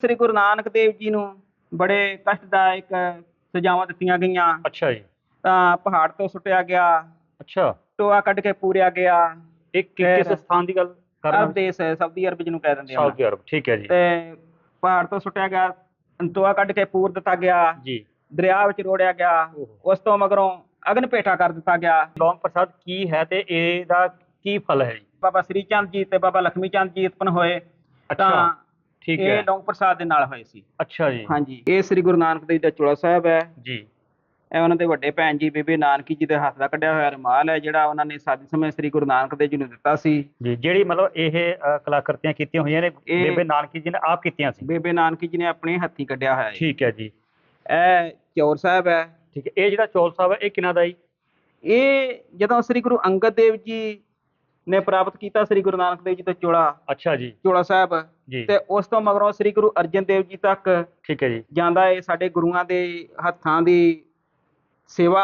ਸ੍ਰੀ ਗੁਰੂ ਨਾਨਕ ਦੇਵ ਜੀ ਨੂੰ ਬੜੇ ਕਸ਼ਟਦਾਇਕ ਸਜ਼ਾਵਾਂ ਦਿੱਤੀਆਂ ਗਈਆਂ। ਅੱਛਾ ਜੀ। ਤਾਂ ਪਹਾੜ ਤੋਂ ਸੁੱਟਿਆ ਗਿਆ। ਅੱਛਾ। ਟੋਆ ਕੱਢ ਕੇ ਪੂਰਿਆ ਗਿਆ। ਇਹ ਕਿ- ਫਿਰ ਕਿਸ ਸਥਾਨ ਦੀ ਗੱਲ ਕਰ ਰਹੇ ਹੋ? ਦੇਸ਼ ਹੈ ਸਾਊਦੀ ਅਰਬ ਜਿਹਨੂੰ ਕਹਿ ਦਿੰਦੇ ਆ ਸਾਊਦੀ ਅਰਬ ਠੀਕ ਹੈ ਜੀ। ਤੇ ਪਹਾੜ ਤੋਂ ਸੁੱਟਿਆ ਗਿਆ। ਟੋਆ ਕੱਢ ਕੇ ਪੂਰ ਦਿੱਤਾ ਗਿਆ। ਜੀ। ਦਰਿਆ ਵਿੱਚ ਰੋੜਿਆ ਗਿਆ। ਉਸ ਤੋਂ ਮਗਰੋਂ ਅਗਨ ਭੇਟਾ ਕਰ ਦਿੱਤਾ ਗਿਆ। ਲੌਂਗ ਪ੍ਰਸਾਦ ਕੀ ਹੈ ਤੇ ਇਹਦਾ ਕੀ ਫਲ ਹੈ ਜੀ? ਬਾਬਾ ਸ੍ਰੀ ਚੰਦ ਜੀ ਤੇ ਬਾਬਾ ਲਖਮੀ ਚੰਦ ਜੀ ਉਤਪਨ ਹੋਏ। ਤਾਂ ਠੀਕ ਇਹ ਹੈ। ਲੌਂਗ ਪ੍ਰਸਾਦ ਦੇ ਨਾਲ ਹੋਏ ਸੀ। ਅੱਛਾ ਜੀ। ਹਾਂਜੀ ਇਹ ਸ੍ਰੀ ਗੁਰੂ ਨਾਨਕ ਦੇਵ ਦਾ ਚੋਲਾ ਸਾਹਿਬ ਹੈ। ਜੀ। ਇਹ ਉਹਨਾਂ ਦੇ ਵੱਡੇ ਭੈਣ ਜੀ ਬੀਬੀ ਨਾਨਕੀ ਜੀ ਦੇ ਹੱਥ ਦਾ ਕੱਢਿਆ ਹੋਇਆ ਰੁਮਾਲ ਹੈ ਜਿਹੜਾ ਉਹਨਾਂ ਨੇ ਸਾਦੀ ਸਮੇਂ ਸ੍ਰੀ ਗੁਰੂ ਨਾਨਕ ਦੇਵ ਜੀ ਨੂੰ ਦਿੱਤਾ ਸੀ। ਜੀ ਜਿਹੜੀ ਮਤਲਬ ਇਹ ਅ, ਕਲਾਕ੍ਰਿਤੀਆਂ ਕੀਤੀਆਂ ਹੋਈਆਂ ਨੇ ਇਹ- ਬੇਬੇ ਨਾਨਕੀ ਜੀ ਨੇ ਆਪ ਕੀਤੀਆਂ ਸੀ? ਬੀਬੀ ਨਾਨਕੀ ਜੀ ਨੇ ਆਪਣੇ ਹੱਥੀਂ ਕੱਢਿਆ ਹੋਇਆ ਹੈ ਠੀਕ ਹੈ ਜੀ। ਇਹ ਚੌਰ ਸਾਹਿਬ ਹੈ। ਠੀਕ ਹੈ ਇਹ ਜਿਹੜਾ ਚੌਲ ਸਾਹਿਬ ਹੈ ਇਹ ਕਿਹਨਾਂ ਦਾ ਜੀ? ਇਹ ਜਦੋਂ ਸ੍ਰੀ ਗੁਰੂ ਅੰਗਦ ਦੇਵ ਜੀ ਨੇ ਪ੍ਰਾਪਤ ਕੀਤਾ ਸ੍ਰੀ ਗੁਰੂ ਨਾਨਕ ਦੇਵ ਜੀ ਤੋਂ ਚੋਲਾ ਅੱਛਾ ਜੀ। ਚੋਲਾ ਸਾਹਿਬ। ਤੇ ਉਸ ਤੋਂ ਮਗਰੋਂ ਸ੍ਰੀ ਗੁਰੂ ਅਰਜਨ ਦੇਵ ਜੀ ਤੱਕ ਠੀਕ ਹੈ ਜੀ। ਜਾਂਦਾ ਹੈ ਸਾਡੇ ਗੁਰੂਆਂ ਦੇ ਹੱਥਾਂ ਦੀ ਸੇਵਾ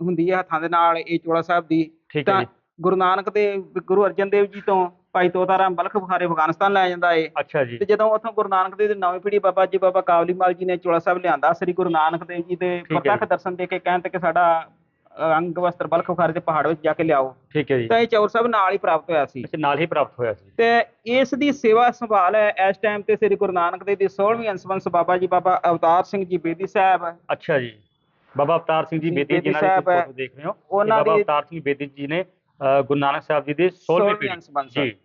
ਹੁੰਦੀ ਹੈ ਹੱਥਾਂ ਦੇ ਨਾਲ ਇਹ ਚੋਲਾ ਸਾਹਿਬ ਦੀ। ਹੈ ਤਾਂ ਗੁਰੂ ਨਾਨਕ ਦੇਵ ਗੁਰੂ ਅਰਜਨ ਦੇਵ ਜੀ ਤੋਂ ਭਾਈ ਤੋਤਾ ਰਾਮ ਬਲਖ ਬੁਖਾਰੇ ਅਫਗਾਨਿਸਤਾਨ ਲੈ ਜਾਂਦਾ ਏ। ਅੱਛਾ ਜੀ। ਤੇ ਜਦੋਂ ਉੱਥੋਂ ਗੁਰੂ ਨਾਨਕ ਦੇਵ ਦੀ ਨਵੀਂ ਪੀੜ੍ਹੀ ਬਾਬਾ ਜੀ ਬਾਬਾ ਕਾਬਲੀ ਮਾਲ ਜੀ ਨੇ ਚੋਲਾ ਸਾਹਿਬ ਲਿਆਂਦਾ ਸ੍ਰੀ ਗੁਰੂ ਨਾਨਕ ਦੇਵ ਜੀ ਦੇ ਹੈ ਪ੍ਰਤੱਖ। ਦਰਸ਼ਨ ਦੇ ਕੇ ਕਹਿਣ ਤੇ ਕਿ ਸਾਡਾ ਅੰਗ ਵਸਤਰ ਬਲਖ ਬੁਖਾਰੇ ਦੇ ਪਹਾੜ ਵਿੱਚ ਜਾ ਕੇ ਲਿਆਓ। ਠੀਕ ਹੈ ਜੀ। ਤਾਂ ਇਹ ਚੌਰ ਸਾਹਿਬ ਨਾਲ ਹੀ ਪ੍ਰਾਪਤ ਹੋਇਆ ਸੀ। ਅੱਛਾ ਨਾਲ ਹੀ ਪ੍ਰਾਪਤ ਹੋਇਆ ਸੀ। ਤੇ ਇਸ ਦੀ ਸੇਵਾ ਸੰਭਾਲ ਹੈ। ਇਸ ਟਾਈਮ ਤੇ ਸ੍ਰੀ ਗੁਰੂ ਨਾਨਕ ਦੇਵ ਦੀ 16ਵੀਂ ਅੰਸ਼ਵੰਸ ਬਾਬਾ ਜੀ ਬਾਬਾ ਅਵਤਾਰ ਸਿੰਘ ਜੀ ਬੇਦੀ ਸਾਹਿਬ ਅੱਛਾ ਜੀ। ਬਾਬਾ ਅਵਤਾਰ ਸਿੰਘ ਜੀ ਬੇਦੀ ਜਿਨ੍ਹਾਂ ਦੀ। ਫੋਟੋ ਦੇਖ ਰਹੇ ਹੋ। ਉਹਨਾਂ ਬਾਬਾ ਦੀ ਅਵਤਾਰ ਸਿੰਘ ਬੇਦੀ ਜੀ ਨੇ ਗੁਰੂ ਨਾਨਕ ਸਾਹਿਬ ਜੀ ਦੀ 16ਵੀਂ 16ਵੀਂ ਪੀੜ੍ਹੀ। ਜੀ।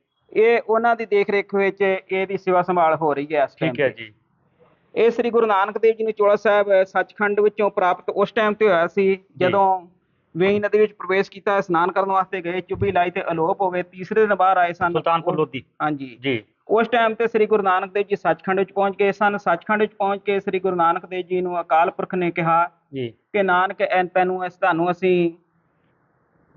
ਇਹ ਉਹਨਾਂ ਦੀ ਦੇਖ ਰੇਖ ਵਿੱਚ ਇਹਦੀ ਸੇਵਾ ਸੰਭਾਲ ਹੋ ਰਹੀ ਹੈ ਇਸ ਟਾਈਮ ਠੀਕ ਹੈ ਜੀ। ਇਹ ਸ੍ਰੀ ਗੁਰੂ ਨਾਨਕ ਦੇਵ ਜੀ ਨੂੰ ਚੋਲਾ ਸਾਹਿਬ ਸੱਚਖੰਡ ਵਿੱਚੋਂ ਪ੍ਰਾਪਤ ਉਸ ਟਾਈਮ ਤੇ ਹੋਇਆ ਸੀ ਜਦੋਂ ਵੇਈ ਨਦੀ ਵਿੱਚ ਪ੍ਰਵੇਸ਼ ਕੀਤਾ ਇਸ਼ਨਾਨ ਕਰਨ ਵਾਸਤੇ ਗਏ ਚੁੱਭੀ ਲਾਈ ਤੇ ਅਲੋਪ ਹੋ ਗਏ ਤੀਸਰੇ ਦਿਨ ਬਾਹਰ ਆਏ ਸਨ। ਸੁਲਤਾਨਪੁਰ ਲੋਧੀ। ਹਾਂਜੀ। ਜੀ। ਉਸ ਟਾਈਮ ਤੇ ਸ੍ਰੀ ਗੁਰੂ ਨਾਨਕ ਦੇਵ ਜੀ ਸੱਚਖੰਡ ਵਿੱਚ ਪਹੁੰਚ ਗਏ ਸਨ। ਸੱਚਖੰਡ ਵਿੱਚ ਪਹੁੰਚ ਕੇ ਸ੍ਰੀ ਗੁਰੂ ਨਾਨਕ ਦੇਵ ਜੀ ਨੂੰ ਅਕਾਲ ਪੁਰਖ ਨੇ ਕਿਹਾ ਜੀ। ਕਿ ਨਾਨਕ ਐਨ ਤੈਨੂੰ ਇਸ ਤੁਹਾਨੂੰ ਅਸੀਂ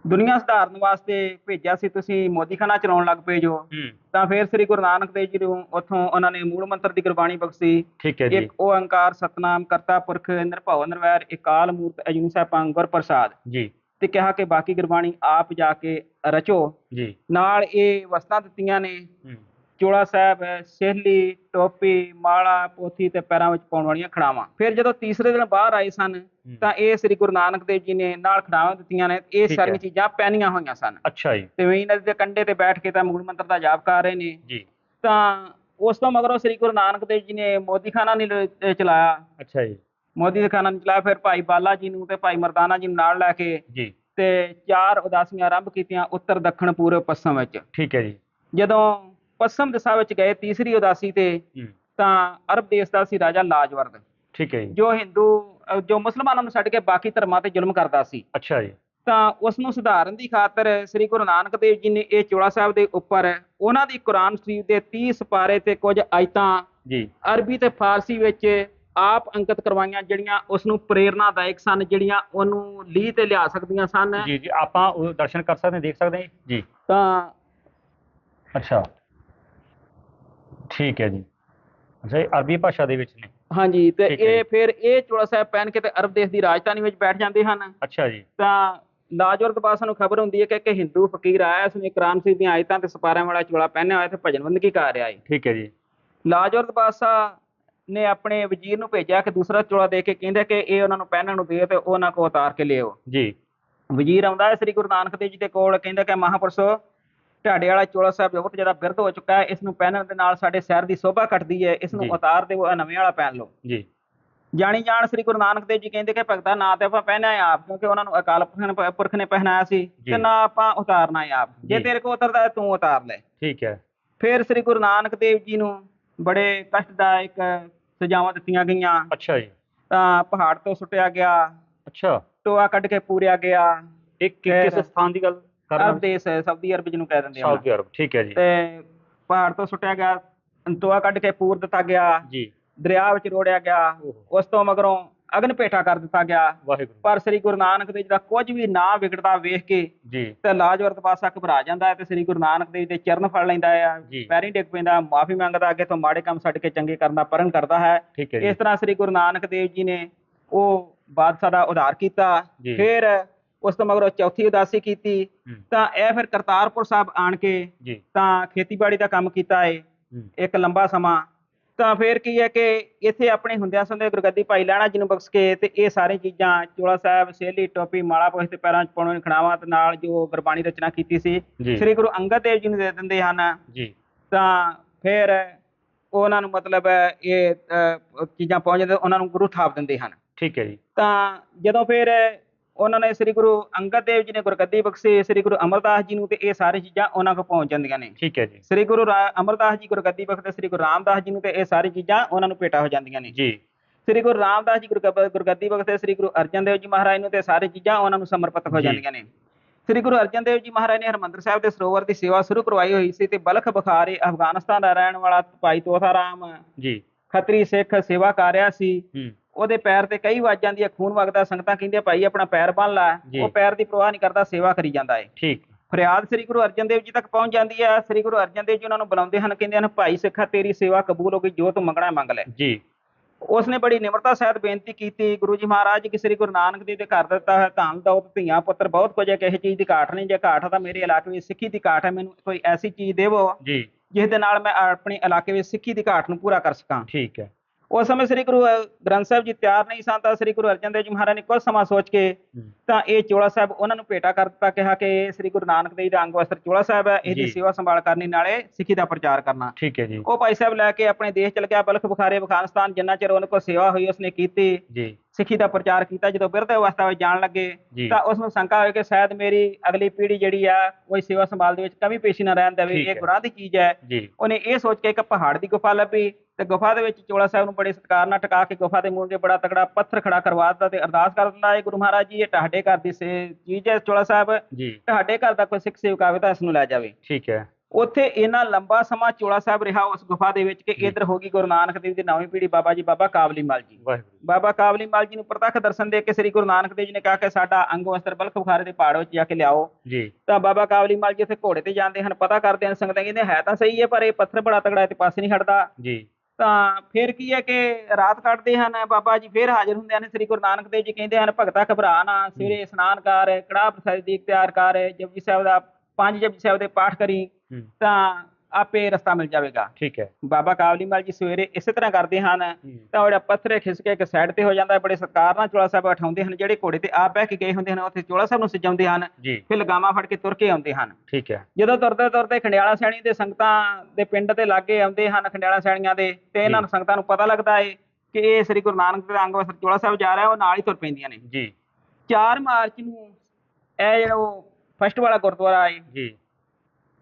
ਦੁਨੀਆ ਸੁਧਾਰਨ ਵਾਸਤੇ ਭੇਜਿਆ ਸੀ ਤੁਸੀਂ ਮੋਦੀਖਾਨਾ ਚਲਾਉਣ ਲੱਗ ਪਏ ਜੋ। ਹੂੰ। ਤਾਂ ਫਿਰ ਸ੍ਰੀ ਗੁਰੂ ਨਾਨਕ ਦੇਵ ਜੀ ਨੂੰ ਉੱਥੋਂ ਉਹਨਾਂ ਨੇ ਮੂਲ ਮੰਤਰ ਦੀ ਗੁਰਬਾਣੀ ਬਖਸ਼ੀ। ਹੈ ਇੱਕ ਓੰਕਾਰ ਸਤਨਾਮ ਕਰਤਾ ਪੁਰਖ ਨਿਰਭਉ ਨਿਰਵੈਰ ਇਕਾਲ ਮੂਰਤ ਅਜੂਨੀ ਸਾਹਿਬਾਂ ਗੁਰ ਪ੍ਰਸਾਦ ਜੀ। ਤੇ ਕਿਹਾ ਕਿ ਬਾਕੀ ਗੁਰਬਾਣੀ ਆਪ ਜਾ ਕੇ ਰਚੋ। ਜੀ। ਨਾਲ ਇਹ ਵਸਤਾਂ ਦਿੱਤੀਆਂ ਨੇ। ਚੋਲਾ ਸਾਹਿਬ ਸੇਹਲੀ ਟੋਪੀ ਮਾਲਾ ਪੋਥੀ ਤੇ ਪੈਰਾਂ ਵਿੱਚ ਪਾਉਣ ਵਾਲੀਆਂ ਖੜਾਵਾਂ ਫਿਰ ਜਦੋਂ ਤੀਸਰੇ ਦਿਨ ਬਾਹਰ ਆਏ ਸਨ ਤਾਂ ਇਹ ਸ੍ਰੀ ਗੁਰੂ ਨਾਨਕ ਦੇਵ ਜੀ ਨੇ ਨਾਲ ਖੜਾਵਾਂ ਦਿੱਤੀਆਂ ਨੇ। ਇਹ ਸਾਰੀਆਂ। ਚੀਜ਼ਾਂ ਪਹਿਨੀਆਂ ਹੋਈਆਂ ਸਨ। ਅੱਛਾ ਜੀ। ਤੇ ਵੇਈ ਨਦੀ ਦੇ ਕੰਢੇ ਤੇ ਬੈਠ ਕੇ ਤਾਂ ਮੂਲ ਮੰਤਰ ਦਾ ਜਾਪ ਕਰ ਰਹੇ ਨੇ। ਜੀ। ਤਾਂ ਉਸ ਤੋਂ ਮਗਰੋਂ ਸ੍ਰੀ ਗੁਰੂ ਨਾਨਕ ਦੇਵ ਜੀ ਨੇ ਮੋਦੀਖਾਨਾ ਨਹੀਂ ਚਲਾਇਆ। ਅੱਛਾ ਜੀ। ਮੋਦੀ ਦੇ ਖਾਨਾ ਚਲਾਇਆ ਫਿਰ ਭਾਈ ਬਾਲਾ ਜੀ ਨੂੰ ਤੇ ਭਾਈ ਮਰਦਾਨਾ ਜੀ ਨੂੰ ਨਾਲ ਲੈ ਕੇ ਜੀ। ਤੇ ਚਾਰ ਉਦਾਸੀਆਂ ਆਰੰਭ ਕੀਤੀਆਂ ਉੱਤਰ ਦੱਖਣ ਪੂਰਬ ਪੱਛਮ ਵਿੱਚ। ਠੀਕ ਹੈ ਜੀ। ਜਦੋਂ ਪੱਛਮ ਦਿਸ਼ਾ ਵਿੱਚ ਗਏ ਤੀਸਰੀ ਉਦਾਸੀ ਤੇ ਤਾਂ ਅਰਬ ਦੇਸ਼ ਦਾ ਸੀ ਰਾਜਾ ਲਾਜਵਰਦ ਠੀਕ ਹੈ ਜੀ। ਜੋ ਹਿੰਦੂ ਜੋ ਮੁਸਲਮਾਨਾਂ ਨੂੰ ਛੱਡ ਕੇ ਬਾਕੀ ਧਰਮਾਂ ਤੇ ਜ਼ੁਲਮ ਕਰਦਾ ਸੀ। ਅੱਛਾ ਜੀ। ਤਾਂ ਉਸ ਨੂੰ ਸੁਧਾਰਨ ਦੀ ਖਾਤਰ ਸ੍ਰੀ ਗੁਰੂ ਨਾਨਕ ਦੇਵ ਜੀ ਨੇ ਇਹ ਚੋਲਾ ਸਾਹਿਬ ਦੇ ਉੱਪਰ ਉਹਨਾਂ ਦੀ ਕੁਰਾਨ ਸ਼ਰੀਫ ਦੇ 30 ਸਪਾਰੇ ਤੇ ਕੁਝ ਆਇਤਾਂ ਜੀ। ਅਰਬੀ ਤੇ ਫਾਰਸੀ ਵਿੱਚ ਆਪ ਅੰਕਿਤ ਕਰਵਾਈਆਂ ਜਿਹੜੀਆਂ ਉਸ ਨੂੰ ਪ੍ਰੇਰਨਾਦਾਇਕ ਸਨ ਜਿਹੜੀਆਂ ਉਹਨੂੰ ਲੀਹ ਤੇ ਲਿਆ ਸਕਦੀਆਂ ਸਨ। ਜੀ ਜੀ ਆਪਾਂ ਉਹ ਦਰਸ਼ਨ ਕਰ ਸਕਦੇ ਦੇਖ ਸਕਦੇ ਜੀ? ਤਾਂ ਅੱਛਾ। ਠੀਕ ਹੈ ਜੀ। ਅੱਛਾ ਇਹ ਅਰਬੀ ਭਾਸ਼ਾ ਦੇ ਵਿੱਚ ਨੇ। ਹਾਂਜੀ ਤੇ ਇਹ। ਫਿਰ ਇਹ ਚੋਲਾ ਸਾਹਿਬ ਪਹਿਨ ਕੇ ਤੇ ਅਰਬ ਦੇਸ਼ ਦੀ ਰਾਜਧਾਨੀ ਵਿੱਚ ਬੈਠ ਜਾਂਦੇ ਹਨ। ਅੱਛਾ ਜੀ। ਤਾਂ ਲਾਜਵਰਦ ਬਾਦਸ਼ਾਹ ਨੂੰ ਖਬਰ ਹੁੰਦੀ ਹੈ ਕਿ ਇੱਕ ਹਿੰਦੂ ਫਕੀਰ ਆਇਆ ਉਸਨੇ ਕੁਰਾਨ ਸ਼ਰੀਫ ਦੀਆਂ ਆਇਤਾਂ ਤੇ ਸਪਾਰਿਆਂ ਵਾਲਾ ਚੋਲਾ ਪਹਿਨਿਆ ਹੋਇਆ ਤੇ ਭਜਨ ਬੰਦਗੀ ਕਰ ਰਿਹਾ ਹੈ। ਠੀਕ ਹੈ ਜੀ। ਲਾਜਵਰਦ ਬਾਦਸ਼ਾਹ ਨੇ ਆਪਣੇ ਵਜ਼ੀਰ ਨੂੰ ਭੇਜਿਆ ਕਿ ਦੂਸਰਾ ਚੋਲਾ ਦੇ ਕੇ ਕਹਿੰਦੇ ਕਿ ਇਹ ਉਹਨਾਂ ਨੂੰ ਪਹਿਨਣ ਨੂੰ ਦੇ ਤੇ ਉਹ ਉਹਨਾਂ ਕੋ ਉਤਾਰ ਕੇ ਲਿਓ ਜੀ। ਵਜ਼ੀਰ ਆਉਂਦਾ ਹੈ ਸ੍ਰੀ ਗੁਰੂ ਨਾਨਕ ਦੇਵ ਜੀ ਦੇ ਕੋਲ ਕਹਿੰਦਾ ਕਿ ਮਹਾਪੁਰਸ਼ੋ ਢਾਡੇ ਵਾਲਾ ਚੋਲਾ ਸਾਹਿਬ ਬਹੁਤ ਜ਼ਿਆਦਾ ਬਿਰਧ ਹੋ ਚੁੱਕਾ ਹੈ ਇਸ ਨੂੰ ਪਹਿਨਣ ਦੇ ਨਾਲ ਸਾਡੇ ਸ਼ਹਿਰ ਦੀ ਸ਼ੋਭਾ ਘਟਦੀ ਹੈ ਇਸ ਨੂੰ। ਉਤਾਰ ਦਿਓ ਇਹ ਨਵੇਂ ਵਾਲਾ ਪਹਿਨ ਲਓ। ਜੀ। ਜਾਣੀ ਜਾਣ ਸ੍ਰੀ ਗੁਰੂ ਨਾਨਕ ਦੇਵ ਜੀ ਕਹਿੰਦੇ ਕਿ ਭਗਤਾ ਨਾ ਤੇ ਆਪਾਂ ਪਹਿਨਿਆ ਆਪ ਕਿਉਂਕਿ ਉਹਨਾਂ ਨੂੰ ਅਕਾਲ ਪੁਰਖ ਨੇ- ਪਹਿਨਾਇਆ ਸੀ। ਤੇ ਨਾ ਆਪਾਂ ਉਤਾਰਨਾ ਹੈ ਆਪ। ਜੇ। ਤੇਰੇ ਕੋ ਉਤਰਦਾ ਤੂੰ ਉਤਾਰ ਲੈ। ਠੀਕ ਹੈ। ਫਿਰ ਸ੍ਰੀ ਗੁਰੂ ਨਾਨਕ ਦੇਵ ਜੀ ਨੂੰ ਬੜੇ ਕਸ਼ਟਦਾਇਕ ਸਜ਼ਾਵਾਂ ਦਿੱਤੀਆਂ ਗਈਆਂ। ਅੱਛਾ ਜੀ। ਤਾਂ ਪਹਾੜ ਤੋਂ ਸੁੱਟਿਆ ਗਿਆ। ਅੱਛਾ। ਟੋਆ ਕੱਢ ਕੇ ਪੂਰਿਆ ਗਿਆ। ਇਹ ਕਿ- ਫਿਰ ਕਿਸ ਸਥਾਨ ਦੀ ਗੱਲ ਕਰ ਰਹੇ ਹੋ? ਦੇਸ਼ ਹੈ ਸਾਊਦੀ ਅਰਬ ਜਿਹਨੂੰ ਕਹਿ ਦਿੰਦੇ ਆ। ਸਾਊਦੀ ਅਰਬ ਠੀਕ ਹੈ ਜੀ। ਤੇ ਪਹਾੜ ਤੋਂ ਸੁੱਟਿਆ ਗਿਆ ਟੋਆ ਕੱਢ ਕੇ ਪੂਰ ਦਿੱਤਾ ਗਿਆ। ਜੀ। ਦਰਿਆ ਵਿੱਚ ਰੋੜਿਆ ਗਿਆ। ਉਸ ਤੋਂ ਮਗਰੋਂ ਅਗਨ ਭੇਟਾ ਕਰ ਦਿੱਤਾ ਗਿਆ। ਵਾਹਿਗੁਰੂ। ਪਰ ਸ੍ਰੀ ਗੁਰੂ ਨਾਨਕ ਦੇਵ ਜੀ ਦਾ ਕੁਝ ਵੀ ਨਾ ਵਿਗੜਦਾ ਵੇਖ ਕੇ ਜੀ। ਤੇ ਲਾਜਵਰਤ ਪਾਸਾ ਘਬਰਾ ਜਾਂਦਾ ਹੈ ਤੇ ਸ੍ਰੀ ਗੁਰੂ ਨਾਨਕ ਦੇਵ ਦੇ ਚਰਨ ਫੜ ਲੈਂਦਾ ਹੈ। ਜੀ। ਪੈਰੀਂ ਡਿੱਗ ਪੈਂਦਾ ਮਾਫੀ ਮੰਗਦਾ ਅੱਗੇ ਤੋਂ ਮਾੜੇ ਕੰਮ ਛੱਡ ਕੇ ਚੰਗੇ ਕਰਨ ਦਾ ਪਰਨ ਕਰਦਾ ਹੈ। ਇਸ ਤਰ੍ਹਾਂ ਸ੍ਰੀ ਗੁਰੂ ਨਾਨਕ ਦੇਵ ਜੀ ਨੇ ਉਹ ਬਾਦਸ਼ਾਹ ਦਾ ਉਧਾਰ ਕੀਤਾ। ਫਿਰ ਉਸ ਤੋਂ ਮਗਰੋਂ ਚੌਥੀ ਉਦਾਸੀ ਕੀਤੀ। ਤਾਂ ਇਹ ਫਿਰ ਕਰਤਾਰਪੁਰ ਸਾਹਿਬ ਆਣ ਕੇ ਤਾਂ ਖੇਤੀਬਾੜੀ ਦਾ ਕੰਮ ਕੀਤਾ ਏ। ਇੱਕ ਲੰਬਾ ਸਮਾਂ ਤਾਂ ਫਿਰ ਕੀ ਹੈ ਕਿ ਇੱਥੇ ਆਪਣੇ ਹੁੰਦਿਆਂ ਸੰਦੇ ਗੁਰਗੱਦੀ ਭਾਈ ਲਹਿਣਾ ਜੀ ਨੂੰ ਬਖਸ਼ ਕੇ ਤੇ ਇਹ ਸਾਰੀ ਚੀਜ਼ਾਂ ਚੋਲਾ ਸਾਹਿਬ ਸੇਲੀ ਟੋਪੀ ਮਾਲਾ ਪੁੱਛ ਤੇ ਪੈਰਾਂ 'ਚ ਪਾਉਣ ਖਣਾਵਾਂ ਤੇ ਨਾਲ ਜੋ ਗੁਰਬਾਣੀ ਰਚਨਾ ਕੀਤੀ ਸੀ ਸ੍ਰੀ ਗੁਰੂ ਅੰਗਦ ਦੇਵ ਜੀ ਨੂੰ ਦੇ ਦਿੰਦੇ ਹਨ। ਜੀ। ਤਾਂ ਫਿਰ ਉਹਨਾਂ ਨੂੰ ਮਤਲਬ ਇਹ ਚੀਜ਼ਾਂ ਪਹੁੰਚ ਜਾਂਦੇ ਉਹਨਾਂ ਨੂੰ ਗੁਰੂ ਥਾਪ ਦਿੰਦੇ ਹਨ। ਠੀਕ ਹੈ ਜੀ। ਤਾਂ ਜਦੋਂ ਫਿਰ ਉਹਨਾਂ ਨੇ ਸ੍ਰੀ ਗੁਰੂ ਅੰਗਦ ਦੇਵ ਜੀ ਨੇ ਗੁਰਗੱਦੀ ਬਖਸ਼ੀ ਸ੍ਰੀ ਗੁਰੂ ਅਮਰਦਾਸ ਜੀ ਨੂੰ ਤੇ ਇਹ ਸਾਰੀ ਚੀਜ਼ਾਂ ਉਹਨਾਂ ਕੋਲ ਪਹੁੰਚ ਜਾਂਦੀਆਂ ਨੇ। ਠੀਕ ਹੈ ਜੀ। ਸ੍ਰੀ ਗੁਰੂ ਅਮਰਦਾਸ ਜੀ ਗੁਰਗੱਦੀ ਬਖਸ਼ਦੇ ਸ੍ਰੀ ਗੁਰੂ ਰਾਮਦਾਸ ਜੀ ਨੂੰ ਤੇ ਇਹ ਸਾਰੀ ਚੀਜ਼ਾਂ ਉਹਨਾਂ ਨੂੰ ਭੇਟਾ ਹੋ ਜਾਂਦੀਆਂ ਨੇ। ਜੀ। ਸ੍ਰੀ ਗੁਰੂ ਰਾਮਦਾਸ ਜੀ ਗੁਰਗ- ਗੁਰਗੱਦੀ ਬਖਸ਼ਦੇ ਸ੍ਰੀ ਗੁਰੂ ਅਰਜਨ ਦੇਵ ਜੀ ਮਹਾਰਾਜ ਨੂੰ ਤੇ ਸਾਰੀ ਚੀਜ਼ਾਂ ਉਹਨਾਂ ਨੂੰ ਸਮਰਪਿਤ ਹੋ। ਜਾਂਦੀਆਂ ਨੇ। ਸ੍ਰੀ ਗੁਰੂ ਅਰਜਨ ਦੇਵ ਜੀ ਮਹਾਰਾਜ ਨੇ ਹਰਮੰਦਰ ਸਾਹਿਬ ਦੇ ਸਰੋਵਰ ਦੀ ਸੇਵਾ ਸ਼ੁਰੂ ਕਰਵਾਈ ਹੋਈ ਸੀ ਤੇ ਬਲਖ ਬੁਖਾਰੇ ਅਫਗਾਨਿਸਤਾਨ ਦਾ ਰਹਿਣ ਵਾਲਾ ਭਾਈ ਤੋਤਾ ਰਾਮ ਜੀ। ਖੱਤਰੀ ਸਿੱਖ ਸੇਵਾ ਕਰ ਰਿਹਾ ਸੀ ਉਹਦੇ ਪੈਰ ਤੇ ਕਈ ਵਾਜਾਂ ਦੀਆਂ ਖੂਨ ਵਗਦਾ ਸੰਗਤਾਂ ਕਹਿੰਦੀਆਂ ਭਾਈ ਆਪਣਾ ਪੈਰ ਬੰਨ ਲੈ। ਉਹ ਪੈਰ ਦੀ ਪਰਵਾਹ ਨਹੀਂ ਕਰਦਾ ਸੇਵਾ ਕਰੀ ਜਾਂਦਾ ਏ। ਠੀਕ। ਫਰਿਆਦ ਸ੍ਰੀ ਗੁਰੂ ਅਰਜਨ ਦੇਵ ਜੀ ਤੱਕ ਪਹੁੰਚ ਜਾਂਦੀ ਹੈ ਸ੍ਰੀ ਗੁਰੂ ਅਰਜਨ ਦੇਵ ਜੀ ਉਹਨਾਂ ਨੂੰ ਬੁਲਾਉਂਦੇ ਹਨ ਕਹਿੰਦੇ ਹਨ ਭਾਈ ਸਿੱਖਾ ਤੇਰੀ ਸੇਵਾ ਕਬੂਲ ਹੋ ਗਈ ਜੋ ਤੂੰ ਮੰਗਣਾ ਹੈ ਮੰਗ ਲੈ। ਜੀ। ਉਸਨੇ ਬੜੀ ਨਿਮਰਤਾ ਸਹਿਤ ਬੇਨਤੀ ਕੀਤੀ। ਗੁਰੂ ਜੀ ਮਹਾਰਾਜ ਕਿ ਸ੍ਰੀ ਗੁਰੂ ਨਾਨਕ ਦੇਵ ਦੇ ਘਰ ਦਿੱਤਾ ਹੈ ਧਨ ਦੌਲਤ ਧੀਆਂ ਪੁੱਤਰ ਬਹੁਤ ਕੁਝ ਹੈ ਕਿਸੇ ਚੀਜ਼ ਦੀ ਘਾਟ ਨਹੀਂ। ਜੇ ਘਾਟ ਹੈ ਤਾਂ ਮੇਰੇ ਇਲਾਕੇ ਵਿੱਚ ਸਿੱਖੀ ਦੀ ਘਾਟ ਹੈ ਮੈਨੂੰ ਕੋਈ ਐਸੀ ਚੀਜ਼ ਦੇਵੋ ਜੀ। ਜਿਸ ਦੇ ਨਾਲ ਮੈਂ ਆਪਣੇ ਇਲਾਕੇ ਵਿੱਚ ਸਿੱਖੀ ਦੀ ਘਾਟ ਨੂੰ ਪੂਰਾ ਕਰ ਸਕਾਂ। ਠੀਕ ਹੈ। ਉਸ ਸਮੇਂ ਸ੍ਰੀ ਗੁਰੂ ਗ੍ਰੰਥ ਸਾਹਿਬ ਜੀ ਤਿਆਰ ਨਹੀਂ ਸਨ ਤਾਂ ਸ੍ਰੀ ਗੁਰੂ ਅਰਜਨ ਦੇਵ ਜੀ ਮਹਾਰਾਜ ਨੇ ਕੁਝ ਸਮਾਂ ਸੋਚ ਕੇ ਤਾਂ ਇਹ ਚੋਲਾ ਸਾਹਿਬ ਉਹਨਾਂ ਨੂੰ ਭੇਟਾ ਕਰ ਦਿੱਤਾ ਕਿਹਾ ਕਿ ਇਹ ਸ੍ਰੀ ਗੁਰੂ ਨਾਨਕ ਦੇਵ ਦਾ ਅੰਗ ਵਸਤਰ ਚੋਲਾ ਸਾਹਿਬ ਹੈ ਇਹਦੀ ਜੀ। ਸੇਵਾ ਸੰਭਾਲ ਕਰਨੀ ਨਾਲੇ ਸਿੱਖੀ ਦਾ ਪ੍ਰਚਾਰ ਕਰਨਾ। ਠੀਕ ਹੈ ਜੀ। ਉਹ ਭਾਈ ਸਾਹਿਬ ਲੈ ਕੇ ਆਪਣੇ ਦੇਸ਼ ਚਲ ਗਿਆ ਬਲਖ ਬੁਖਾਰੇ ਅਫਗਾਨਿਸਤਾਨ ਜਿੰਨਾ ਚਿਰ ਉਹਨਾਂ ਕੋਲ ਸੇਵਾ ਹੋਈ ਉਸਨੇ ਕੀਤੀ। ਜੀ। ਸਿੱਖੀ ਦਾ ਪ੍ਰਚਾਰ ਕੀਤਾ ਜਦੋਂ ਬਿਰਧ ਅਵਸਥਾ ਵਿੱਚ ਜਾਣ ਲੱਗੇ ਤਾਂ ਉਸ ਨੂੰ ਸ਼ੰਕਾ ਹੋਈ ਕਿ ਸ਼ਾਇਦ ਮੇਰੀ ਅਗਲੀ ਪੀੜ੍ਹੀ ਜਿਹੜੀ ਆ ਉਹ ਸੇਵਾ ਸੰਭਾਲ ਦੇ ਵਿੱਚ ਕਮੀ ਪੇਸ਼ੀ ਨਾ ਰਹਿਣ ਦੇਵੇ ਇਹ ਹੈ। ਗੁਰਾਂ ਦੀ ਚੀਜ਼ ਹੈ। ਉਹਨੇ ਇਹ ਸੋਚ ਕੇ ਇੱਕ ਪਹਾੜ ਦੀ ਗੁਫਾ ਲੱਭੀ ਤੇ ਗੁਫਾ ਦੇ ਵਿੱਚ ਚੋਲਾ ਸਾਹਿਬ ਨੂੰ ਬੜੇ ਸਤਿਕਾਰ ਨਾਲ ਟਿਕਾ ਕੇ ਗੁਫਾ ਦੇ ਮੂਹਰੇ ਬੜਾ ਤਕੜਾ ਪੱਥਰ ਖੜਾ ਕਰਵਾ ਦਿੱਤਾ ਤੇ ਅਰਦਾਸ ਕਰ ਦਿੰਦਾ ਹੈ ਗੁਰੂ ਮਹਾਰਾਜ ਜੀ ਇਹ ਤੁਹਾਡੇ ਘਰ ਦੀ ਸੇ ਚੀਜ਼ ਹੈ ਚੋਲਾ ਸਾਹਿਬ। ਤੁਹਾਡੇ ਘਰ ਦਾ ਕੋਈ ਸਿੱਖ ਸੇਵਕ ਆਵੇ ਤਾਂ ਇਸ ਨੂੰ ਲੈ ਜਾਵੇ। ਠੀਕ ਹੈ। ਉੱਥੇ ਇੰਨਾ ਲੰਬਾ ਸਮਾਂ ਚੋਲਾ ਸਾਹਿਬ ਰਿਹਾ ਉਸ ਗੁਫਾ ਦੇ ਵਿੱਚ ਕਿ। ਇੱਧਰ ਹੋ ਗਈ ਗੁਰੂ ਨਾਨਕ ਦੇਵ ਦੀ ਨੌਵੀਂ ਪੀੜ੍ਹੀ ਬਾਬਾ ਜੀ ਬਾਬਾ ਕਾਬਲੀ ਮਲ ਜੀ। ਬਾਬਾ ਕਾਬਲੀ ਮਲ ਜੀ ਨੂੰ ਪ੍ਰਤੱਖ ਦਰਸ਼ਨ ਦੇ ਕੇ ਸ੍ਰੀ ਗੁਰੂ ਨਾਨਕ ਦੇਵ ਜੀ ਨੇ ਕਿਹਾ ਕਿ ਸਾਡਾ ਅੰਗ ਵਸਤਰ ਬਲਖ ਬੁਖਾਰੇ ਦੇ ਪਹਾੜ ਵਿੱਚ ਜਾ ਕੇ ਲਿਆਓ। ਜੀ। ਤਾਂ ਬਾਬਾ ਕਾਬਲੀ ਮਲ ਜੀ ਉੱਥੇ ਘੋੜੇ ਤੇ ਜਾਂਦੇ ਹਨ ਪਤਾ ਕਰਦੇ ਹਨ ਸੰਗਤਾਂ ਕਹਿੰਦੇ ਹੈ ਤਾਂ ਸਹੀ ਹੈ ਪਰ ਇਹ ਪੱਥਰ ਬੜਾ ਤਗੜਾ ਹੈ ਤੇ ਪਾਸੇ ਨਹੀਂ ਹਟਦਾ। ਜੀ। ਤਾਂ ਫਿਰ ਕੀ ਹੈ ਕਿ ਰਾਤ ਕੱਟਦੇ ਹਨ ਬਾਬਾ ਜੀ ਫਿਰ ਹਾਜ਼ਰ ਹੁੰਦੇ ਹਨ ਸ੍ਰੀ ਗੁਰੂ ਨਾਨਕ ਦੇਵ ਜੀ ਕਹਿੰਦੇ ਹਨ ਭਗਤਾ ਘਬਰਾ ਨਾ ਸਵੇਰੇ ਇਸ਼ਨਾਨ ਕਰ ਕੜਾਹ ਪ੍ਰਸਾਦ ਦੀ ਤਿਆਰ ਕਰ ਜਪਜੀ ਸਾਹਿਬ ਦਾ ਪੰਜ ਜਪਜੀ ਸਾਹਿਬ ਦੇ ਪਾਠ ਕਰੀ ਤਾਂ ਆਪੇ ਰਸਤਾ ਮਿਲ ਜਾਵੇਗਾ। ਠੀਕ ਹੈ। ਬਾਬਾ ਕਾਬਲੀ ਮਲ ਜੀ ਸਵੇਰੇ ਇਸੇ ਤਰ੍ਹਾਂ ਕਰਦੇ ਹਨ ਤਾਂ ਉਹ ਜਿਹੜਾ ਪੱਥਰ ਹੈ ਖਿਸਕ ਕੇ ਇੱਕ ਸਾਈਡ ਤੇ ਹੋ ਜਾਂਦਾ ਹੈ ਬੜੇ ਸਤਿਕਾਰ ਨਾਲ ਚੋਲਾ ਸਾਹਿਬ ਉਠਾਉਂਦੇ ਹਨ ਜਿਹੜੇ ਘੋੜੇ ਤੇ ਆਪ ਬਹਿ ਕੇ ਗਏ ਹੁੰਦੇ ਹਨ ਉੱਥੇ ਚੋਲਾ ਸਾਹਿਬ ਨੂੰ ਸਜਾਉਂਦੇ ਹਨ ਫਿਰ ਲਗਾਮਾਂ ਫੜ ਕੇ ਤੁਰ ਕੇ ਆਉਂਦੇ ਹਨ। ਠੀਕ ਹੈ। ਜਦੋਂ ਤੁਰਦੇ ਤੁਰਦੇ ਖੰਡਿਆਲਾ ਸੈਣੀ ਦੇ ਸੰਗਤਾਂ ਦੇ ਪਿੰਡ ਦੇ ਲਾਗੇ ਆਉਂਦੇ ਹਨ ਖੰਡਿਆਲਾ ਸੈਣੀਆਂ ਦੇ ਤੇ ਇਹਨਾਂ ਨੂੰ ਸੰਗਤਾਂ ਨੂੰ ਪਤਾ ਲੱਗਦਾ ਹੈ ਕਿ ਇਹ ਸ੍ਰੀ ਗੁਰੂ ਨਾਨਕ ਦੇਵ ਅੰਗ ਵਸਰ ਚੋਲਾ ਸਾਹਿਬ ਜਾ ਰਿਹਾ ਉਹ ਨਾਲ ਹੀ ਤੁਰ ਪੈਂਦੀਆਂ ਨੇ। ਜੀ। 4 ਮਾਰਚ ਨੂੰ ਇਹ ਜਿਹੜਾ ਉਹ ਫਸਟ ਵਾਲਾ ਗੁਰਦੁਆਰਾ ਹੈ ਜੀ।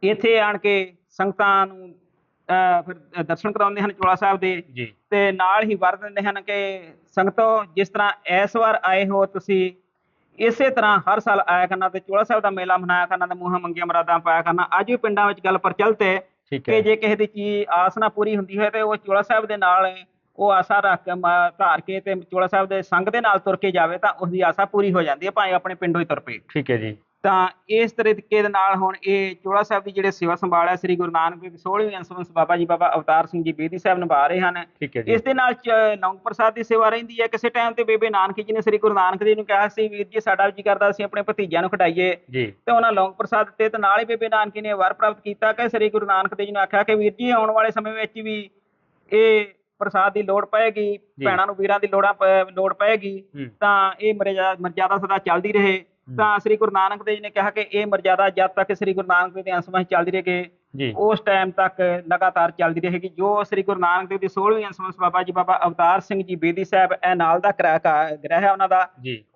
ਇੱਥੇ ਆਣ ਕੇ ਸੰਗਤਾਂ ਨੂੰ ਫਿਰ ਦਰਸ਼ਨ ਕਰਾਉਂਦੇ ਹਨ ਚੋਲਾ ਸਾਹਿਬ ਦੇ। ਜੀ। ਤੇ ਨਾਲ ਹੀ ਵਰ ਦਿੰਦੇ ਹਨ ਕਿ ਸੰਗਤੋ ਜਿਸ ਤਰ੍ਹਾਂ ਇਸ ਵਾਰ ਆਏ ਹੋ ਤੁਸੀਂ ਇਸੇ ਤਰ੍ਹਾਂ ਹਰ ਸਾਲ ਆਇਆ ਕਰਨਾ ਤੇ ਚੋਲਾ ਸਾਹਿਬ ਦਾ ਮੇਲਾ ਮਨਾਇਆ ਕਰਨਾ ਤੇ ਮੂੰਹਾਂ ਮੰਗੀਆਂ ਮਰਾਦਾਂ ਪਾਇਆ ਕਰਨਾ। ਅੱਜ ਵੀ ਪਿੰਡਾਂ ਵਿੱਚ ਗੱਲ ਪ੍ਰਚਲਿਤ ਹੈ ਕਿ ਜੇ ਕਿਸੇ ਦੀ ਚੀਜ਼ ਆਸ ਨਾ ਪੂਰੀ ਹੁੰਦੀ ਹੋਏ ਤੇ ਉਹ ਚੋਲਾ ਸਾਹਿਬ ਦੇ ਨਾਲ ਉਹ ਆਸਾ ਰੱਖ ਕੇ ਧਾਰ ਕੇ ਤੇ ਚੋਲਾ ਸਾਹਿਬ ਦੇ ਸੰਗ ਦੇ ਨਾਲ ਤੁਰ ਕੇ ਜਾਵੇ ਤਾਂ ਉਸ ਦੀ ਆਸਾ ਪੂਰੀ ਹੋ ਜਾਂਦੀ ਹੈ ਭਾਵੇਂ ਆਪਣੇ ਪਿੰਡੋਂ ਹੀ ਤੁਰ ਪਏ। ਠੀਕ ਹੈ ਜੀ। ਤਾਂ ਇਸ ਤਰੀਕੇ ਦੇ ਨਾਲ ਹੁਣ ਇਹ ਚੋਲਾ ਸਾਹਿਬ ਦੀ ਜਿਹੜੇ ਸੇਵਾ ਸੰਭਾਲ ਹੈ ਸ੍ਰੀ ਗੁਰੂ ਨਾਨਕ ਦੇਵ 16ਵੀਂ ਅੰਸਵੰਸ ਬਾਬਾ ਜੀ ਬਾਬਾ ਅਵਤਾਰ ਸਿੰਘ ਜੀ ਬੇਦੀ ਸਾਹਿਬ ਨਿਭਾ ਰਹੇ ਹਨ। ਇਸ ਦੇ ਨਾਲ ਲੌਂਗ ਪ੍ਰਸਾਦ ਦੀ ਸੇਵਾ ਰਹਿੰਦੀ ਹੈ। ਕਿਸੇ ਟਾਈਮ ਤੇ ਬੇਬੇ ਨਾਨਕੀ ਜੀ ਨੇ ਸ੍ਰੀ ਗੁਰੂ ਨਾਨਕ ਦੇਵ ਨੂੰ ਕਿਹਾ ਸੀ ਵੀਰ ਜੀ ਸਾਡਾ ਵੀ ਜੀ ਕਰਦਾ ਅਸੀਂ ਆਪਣੇ ਭਤੀਜਿਆਂ ਨੂੰ ਖਿਡਾਈਏ ਜੀ। ਤੇ ਉਹਨਾਂ ਲੌਂਗ ਪ੍ਰਸਾਦ ਦਿੱਤੇ ਤੇ ਨਾਲ ਹੀ ਬੇਬੇ ਨਾਨਕੀ ਨੇ ਵਰ ਪ੍ਰਾਪਤ ਕੀਤਾ। ਕਿ ਸ੍ਰੀ ਗੁਰੂ ਨਾਨਕ ਦੇਵ ਜੀ ਨੇ ਆਖਿਆ ਕਿ ਵੀਰ ਜੀ ਆਉਣ ਵਾਲੇ ਸਮੇਂ ਵਿੱਚ ਵੀ ਇਹ ਪ੍ਰਸਾਦ ਦੀ ਲੋੜ ਪਏਗੀ। ਭੈਣਾਂ ਨੂੰ ਵੀਰਾਂ ਦੀ ਲੋੜਾਂ ਲੋੜ ਪਏਗੀ ਤਾਂ ਇਹ ਮਰਜ਼ਾ ਮਰਜ਼ਾਦਾ ਸਦਾ ਚੱਲਦੀ ਰਹੇ। ਤਾਂ ਸ੍ਰੀ ਗੁਰੂ ਨਾਨਕ ਦੇਵ ਜੀ ਨੇ ਕਿਹਾ ਕਿ ਇਹ ਮਰਜ਼ਾਦਾ ਜਦ ਤੱਕ ਸ੍ਰੀ ਗੁਰੂ ਨਾਨਕ ਦੇਵ ਦੇ ਅੰਸ਼ਵਾਂ ਚੱਲਦੀ ਰਹੇਗੀ ਉਸ ਟਾਈਮ ਤੱਕ ਲਗਾਤਾਰ ਚੱਲਦੀ ਰਹੇਗੀ। ਜੋ ਸ੍ਰੀ ਗੁਰੂ ਨਾਨਕ ਦੇਵ ਦੀ 16ਵੀਂ ਅੰਸ਼ਵੰਸ ਬਾਬਾ ਜੀ ਬਾਬਾ ਅਵਤਾਰ ਸਿੰਘ ਜੀ ਬੇਦੀ ਸਾਹਿਬ ਇਹ ਨਾਲ ਦਾ ਗ੍ਰਹਿ ਹੈ ਉਹਨਾਂ ਦਾ।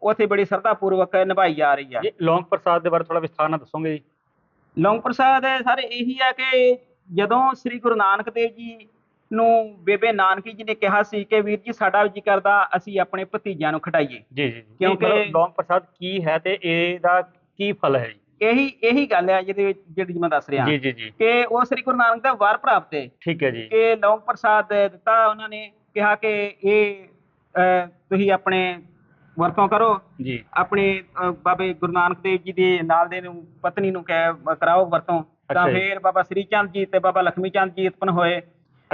ਉੱਥੇ ਬੜੀ ਸਰਧਾ ਪੂਰਵਕ ਨਿਭਾਈ ਜਾ ਰਹੀ ਜੀ ਲੌਂਗ ਪ੍ਰਸਾਦ ਦੇ ਬਾਰੇ ਥੋੜਾ ਵਿਸਥਾਰ ਨਾਲ ਦੱਸੋਗੇ ਜੀ। ਲੌਂਗ ਪ੍ਰਸਾਦ ਸਾਰੇ ਇਹੀ ਆ ਕਿ ਜਦੋਂ ਸ੍ਰੀ ਗੁਰੂ ਨਾਨਕ ਦੇਵ ਜੀ ਨੂੰ ਬੇਬੇ ਨਾਨਕੀ ਜੀ ਨੇ ਕਿਹਾ ਸੀ ਕਿ ਵੀਰ ਜੀ ਸਾਡਾ ਜੀ ਕਰਦਾ ਅਸੀਂ ਆਪਣੇ ਭਤੀਜਿਆਂ ਨੂੰ ਖਟਾਈਏ। ਜੀ ਜੀ। ਕਿਉਂਕਿ- ਲੌਂਗ ਪ੍ਰਸਾਦ ਕੀ ਹੈ ਤੇ ਇਹਦਾ ਕੀ ਫਲ ਹੈ ਜੀ? ਇਹੀ ਇਹੀ ਗੱਲ ਹੈ ਜਿਹਦੇ ਵਿੱਚ ਜਿਹੜੀ ਮੈਂ ਦੱਸ ਰਿਹਾ। ਜੀ ਜੀ ਜੀ। ਕਿ ਉਹ ਸ੍ਰੀ ਗੁਰੂ ਨਾਨਕ ਦਾ ਵਰ ਪ੍ਰਾਪਤ ਹੈ। ਠੀਕ ਹੈ ਜੀ। ਕਿ ਲੌਂਗ ਪ੍ਰਸਾਦ ਦਿੱਤਾ ਉਹਨਾਂ ਨੇ ਕਿਹਾ ਕਿ ਇਹ ਤੁਸੀਂ ਆਪਣੇ ਵਰਤੋਂ ਕਰੋ। ਜੀ। ਆਪਣੇ ਬਾਬੇ ਗੁਰੂ ਨਾਨਕ ਦੇਵ ਜੀ ਦੇ ਨਾਲ ਦੇ ਨੂੰ ਪਤਨੀ ਨੂੰ ਕਹਿ ਕਰਾਓ ਵਰਤੋਂ। ਤਾਂ। ਫਿਰ ਬਾਬਾ ਸ੍ਰੀ ਚੰਦ ਜੀ ਤੇ ਬਾਬਾ ਲਖਮੀ ਚੰਦ ਜੀ ਉਤਪਨ ਹੋਏ।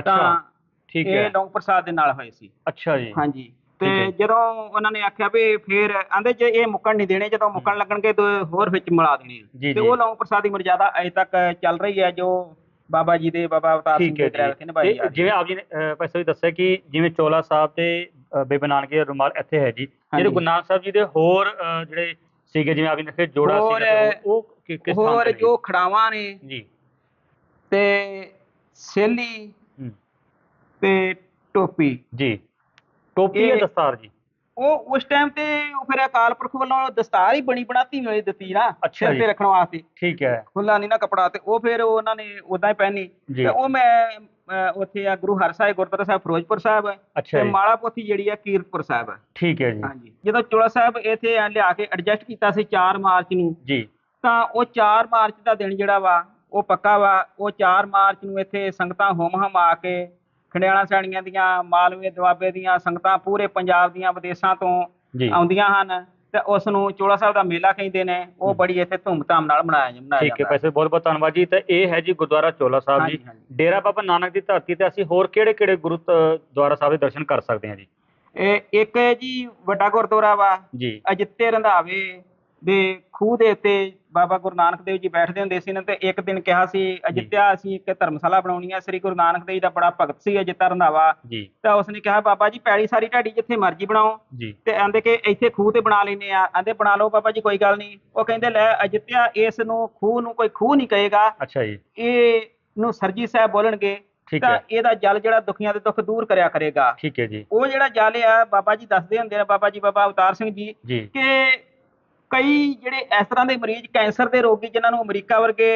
ਤਾਂ ਠੀਕ ਇਹ ਹੈ। ਲੌਂਗ ਪ੍ਰਸਾਦ ਦੇ ਨਾਲ ਹੋਏ ਸੀ। ਅੱਛਾ ਜੀ। ਹਾਂਜੀ। ਤੇ। ਜਦੋਂ ਉਹਨਾਂ ਨੇ ਆਖਿਆ ਵੀ ਫਿਰ ਆਂਦੇ ਜੇ ਇਹ ਮੁੱਕਣ ਨਹੀਂ ਦੇਣੇ ਜਦੋਂ ਮੁੱਕਣ ਲੱਗਣਗੇ ਤਾਂ ਹੋਰ ਵਿੱਚ ਮਿਲਾ ਦੇਣੇ ਤੇ। ਉਹ ਲੌਂਗ ਪ੍ਰਸਾਦ ਦੀ ਮਰਜ਼ਾਦਾ ਅਜੇ ਤੱਕ ਚੱਲ ਰਹੀ ਹੈ ਜੋ ਬਾਬਾ ਜੀ ਦੇ ਬਾਬਾ ਅਵਤਾਰ ਸਿੰਘ ਦੇ ਦਰਿਆ ਵਿਖੇ ਨਿਭਾਈ ਜੀ ਜਾ ਤੇ ਰਹੀ ਜਿਵੇਂ ਆਪ ਜੀ ਨੇ ਭਾਈ ਸਾਹਿਬ ਦੱਸਿਆ ਕਿ ਜਿਵੇਂ ਚੋਲਾ ਸਾਹਿਬ ਤੇ ਬੇਬੇ ਨਾਨਕ ਰੁਮਾਲ ਇੱਥੇ ਹੈ ਜੀ। ਜਿਹੜੇ। ਗੁਰੂ ਨਾਨਕ ਸਾਹਿਬ ਜੀ ਦੇ ਹੋਰ ਜਿਹੜੇ ਸੀਗੇ ਜਿਵੇਂ ਆਪ ਜੀ ਨੇ ਦੱਸਿਆ ਜੋੜਾ ਤੇ ਉਹ ਕਿਸ ਹੋਰ ਨੇ? ਜੋ ਖੜਾਵਾਂ ਨੇ ਜੀ। ਤੇ ਸੇਲੀ ਤੇ ਟੋਪੀ। ਜੀ। ਟੋਪੀ ਇਹ- ਦਸਤਾਰ ਜੀ? ਉਹ ਉਸ ਟਾਈਮ ਤੇ ਉਹ ਫਿਰ ਅਕਾਲ ਪੁਰਖ ਵੱਲੋਂ ਦਸਤਾਰ ਹੀ ਬਣੀ ਬਣਾਤੀ ਮਿਲੀ ਦਿੱਤੀ ਨਾ ਅੱਛਾ ਸਿਰ ਜੀ। ਤੇ ਰੱਖਣ ਵਾਸਤੇ। ਠੀਕ ਹੈ। ਖੁੱਲਾ ਨਹੀਂ ਨਾ ਕਪੜਾ ਤੇ ਉਹ ਫਿਰ ਉਹਨਾਂ ਨੇ ਉਦਾਂ ਹੀ ਪਹਿਨੀ। ਜੀ। ਤੇ ਉਹ ਮੈਂ ਅਹ, ਉੱਥੇ ਆ ਗੁਰੂ ਹਰਸਾਏ ਗੁਰਦੁਆਰਾ ਸਾਹਿਬ ਫਿਰੋਜ਼ਪੁਰ ਸਾਹਿਬ ਹੈ। ਅੱਛਾ ਤੇ ਜੀ। ਮਾਲਾ ਪੋਥੀ ਜਿਹੜੀ ਆ ਕੀਰਤਪੁਰ ਸਾਹਿਬ ਹੈ। ਠੀਕ ਹੈ ਜੀ। ਹਾਂਜੀ। ਜਦੋਂ ਚੋਲਾ ਸਾਹਿਬ ਇੱਥੇ ਆ ਲਿਆ ਕੇ ਐਡਜਸਟ ਕੀਤਾ ਸੀ 4 ਮਾਰਚ ਨੂੰ ਜੀ। ਤਾਂ ਉਹ 4 ਮਾਰਚ ਦਾ ਦਿਨ ਜਿਹੜਾ ਵਾ ਉਹ ਪੱਕਾ ਵਾ। ਉਹ 4 ਮਾਰਚ ਨੂੰ ਇੱਥੇ ਸੰਗਤਾਂ ਹੁਮ ਹਮ ਆ ਕੇ ਖੰਡਿਆਲਾ ਸੈਣੀਆਂ ਦੀਆਂ ਮਾਲਵੇ ਦੁਆਬੇ ਦੀਆਂ ਸੰਗਤਾਂ ਪੂਰੇ ਪੰਜਾਬ ਦੀਆਂ ਵਿਦੇਸ਼ਾਂ ਤੋਂ ਆਉਂਦੀਆਂ ਹਨ ਤੇ ਉਸ ਨੂੰ ਚੋਲਾ ਸਾਹਿਬ ਦਾ ਮੇਲਾ ਕਹਿੰਦੇ ਨੇ ਉਹ। ਬੜੀ ਇੱਥੇ ਧੂਮਧਾਮ ਨਾਲ ਮਨਾਇਆ ਜਾਂ- ਮਨਾਇਆ ਠੀਕ ਹੈ ਜਾਂਦਾ। ਪੈਸੇ ਬਹੁਤ ਬਹੁਤ ਧੰਨਵਾਦ ਜੀ ਤੇ ਇਹ ਹੈ ਜੀ ਗੁਰਦੁਆਰਾ ਚੋਲਾ ਸਾਹਿਬ ਜੀ। ਡੇਰਾ ਬਾਬਾ ਨਾਨਕ ਦੀ ਧਰਤੀ ਤੇ ਅਸੀਂ ਹੋਰ ਕਿਹੜੇ ਕਿਹੜੇ ਗੁਰਦੁਆਰਾ ਸਾਹਿਬ ਦੇ ਦਰਸ਼ਨ ਕਰ ਸਕਦੇ ਹਾਂ ਜੀ? ਇਹ ਇੱਕ ਹੈ ਜੀ ਵੱਡਾ ਗੁਰਦੁਆਰਾ ਵਾ ਜੀ। ਅਜਿੱਤੇ ਰੰਧਾਵੇ ਦੇ ਖੂਹ ਦੇ ਉੱਤੇ ਬਾਬਾ ਗੁਰੂ ਨਾਨਕ ਦੇਵ ਜੀ ਬੈਠਦੇ ਹੁੰਦੇ ਸੀ ਨਾ ਤੇ ਇੱਕ ਦਿਨ ਕਿਹਾ ਸੀ ਅਜਿੱਤਿਆ ਅਸੀਂ ਇੱਕ ਧਰਮਸ਼ਾਲਾ ਬਣਾਉਣੀ ਹੈ ਸ੍ਰੀ ਗੁਰੂ ਨਾਨਕ ਦੇਵ ਜੀ ਦਾ ਬੜਾ ਭਗਤ ਸੀ ਅਜਿੱਤਾ ਰੰਧਾਵਾ। ਤਾਂ ਉਸਨੇ ਕਿਹਾ ਬਾਬਾ ਜੀ ਪੈੜੀ ਸਾਰੀ ਢਾਡੀ ਜਿੱਥੇ ਮਰਜ਼ੀ ਬਣਾਓ। ਤੇ ਆਂਦੇ ਕਿ ਇੱਥੇ ਖੂਹ ਤੇ ਬਣਾ ਲੈਨੇ ਆ। ਆਂਦੇ ਬਣਾ ਲਓ ਬਾਬਾ ਜੀ ਕੋਈ ਗੱਲ ਨਹੀਂ। ਉਹ ਕਹਿੰਦੇ ਲੈ ਅਜਿੱਤਿਆ ਇਸ ਨੂੰ ਖੂਹ ਨੂੰ ਕੋਈ ਖੂਹ ਨਹੀਂ ਕਹੇਗਾ। ਅੱਛਾ ਜੀ। ਇਹ ਨੂੰ ਸਰਜੀ ਸਾਹਿਬ ਬੋਲਣਗੇ। ਤਾਂ ਇਹਦਾ ਜਲ ਜਿਹੜਾ ਦੁਖੀਆਂ ਦੇ ਦੁੱਖ ਦੂਰ ਕਰਿਆ ਕਰੇਗਾ। ਠੀਕ ਹੈ ਜੀ। ਉਹ ਜਿਹੜਾ ਜਲ ਆ ਬਾਬਾ ਜੀ ਦੱਸਦੇ ਹੁੰਦੇ ਨੇ ਬਾਬਾ ਜੀ ਬਾਬਾ ਅਵਤਾਰ ਸਿੰਘ ਜੀ। ਕਿ ਕਈ ਜਿਹੜੇ ਇਸ ਤਰ੍ਹਾਂ ਦੇ ਮਰੀਜ਼ ਕੈਂਸਰ ਦੇ ਰੋਗੀ ਜਿਨ੍ਹਾਂ ਨੂੰ ਅਮਰੀਕਾ ਵਰਗੇ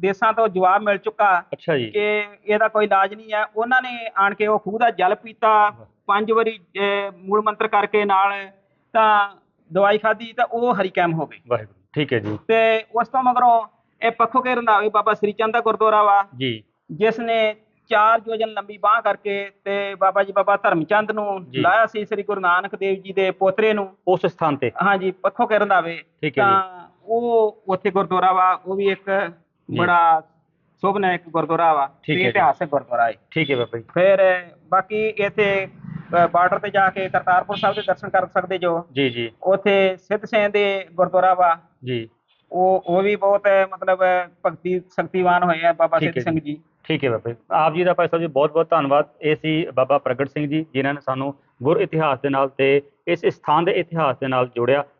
ਦੇਸ਼ਾਂ ਤੋਂ ਜਵਾਬ ਮਿਲ ਚੁੱਕਾ ਅੱਛਾ ਜੀ। ਕਿ ਇਹਦਾ ਕੋਈ ਇਲਾਜ ਨਹੀਂ ਹੈ ਉਹਨਾਂ ਨੇ ਆਣ ਕੇ ਉਹ ਖੂਹ ਦਾ ਜਲ ਪੀਤਾ ਪੰਜ ਵਾਰੀ ਮੂਲ ਮੰਤਰ ਕਰਕੇ ਨਾਲ ਤਾਂ ਦਵਾਈ ਖਾਧੀ ਤਾਂ ਉਹ ਹਰੀਕੈਮ ਹੋ ਗਈ ਵਾਹਿਗੁਰੂ ਠੀਕ ਹੈ ਜੀ। ਤੇ ਉਸ ਤੋਂ ਮਗਰੋਂ ਇਹ ਪੱਖੋ ਕੇ ਰੰਧਾਵੇ ਬਾਬਾ ਸ੍ਰੀ ਚੰਦ ਦਾ ਗੁਰਦੁਆਰਾ ਵਾ। ਜੀ। ਜਿਸ ਨੇ ਚਾਰ ਯੋਜਨ ਲੰਬੀ ਬਾਹ ਕਰਕੇ ਤੇ ਬਾਬਾ ਜੀ ਬਾਬਾ ਧਰਮਚੰਦ ਨੂੰ। ਲਾਇਆ ਸੀ ਸ੍ਰੀ ਗੁਰੂ ਨਾਨਕ ਦੇਵ ਜੀ ਦੇ ਪੋਤਰੇ ਨੂੰ। ਉਸ ਸਥਾਨ ਤੇ? ਹਾਂਜੀ ਪੱਖੋ ਕੇ ਜੀ। ਤਾਂ ਉਹ ਉੱਥੇ ਗੁਰਦੁਆਰਾ ਵਾ ਉਹ ਵੀ ਇੱਕ ਬੜਾ ਸ਼ੋਭਨਾਇਕ ਗੁਰਦੁਆਰਾ ਵਾ ਤੇ। ਇਤਿਹਾਸਕ ਗੁਰਦੁਆਰਾ ਹੈ ਠੀਕ ਹੈ ਬਾਬਾ ਜੀ। ਫਿਰ ਬਾਕੀ ਇੱਥੇ ਬਾਰਡਰ ਤੇ ਜਾ ਕੇ ਕਰਤਾਰਪੁਰ ਸਾਹਿਬ ਦੇ ਦਰਸ਼ਨ ਕਰ ਸਕਦੇ ਜੋ। ਜੀ ਜੀ। ਉੱਥੇ ਸਿੱਧ ਸੈਨ ਦੇ ਗੁਰਦੁਆਰਾ ਵਾ। ਜੀ। ਉਹ ਉਹ ਵੀ ਬਹੁਤ ਮਤਲਬ ਭਗਤੀ ਸ਼ਕਤੀਵਾਨ ਹੋਏ ਆ ਬਾਬਾ ਸਿੱਧ ਸਿੰਘ ਜੀ। ਠੀਕ ਹੈ ਬਾਬਾ। ਜੀ ਆਪ ਜੀ ਦਾ ਭਾਈ ਸਾਹਿਬ ਜੀ ਬਹੁਤ ਬਹੁਤ ਧੰਨਵਾਦ। ਇਹ ਸੀ ਬਾਬਾ ਪ੍ਰਗਟ ਸਿੰਘ ਜੀ, ਜਿਨ੍ਹਾਂ ਨੇ ਸਾਨੂੰ ਗੁਰ ਇਤਿਹਾਸ ਦੇ ਨਾਲ ਤੇ ਇਸ ਸਥਾਨ ਦੇ ਇਤਿਹਾਸ ਦੇ ਨਾਲ ਜੋੜਿਆ।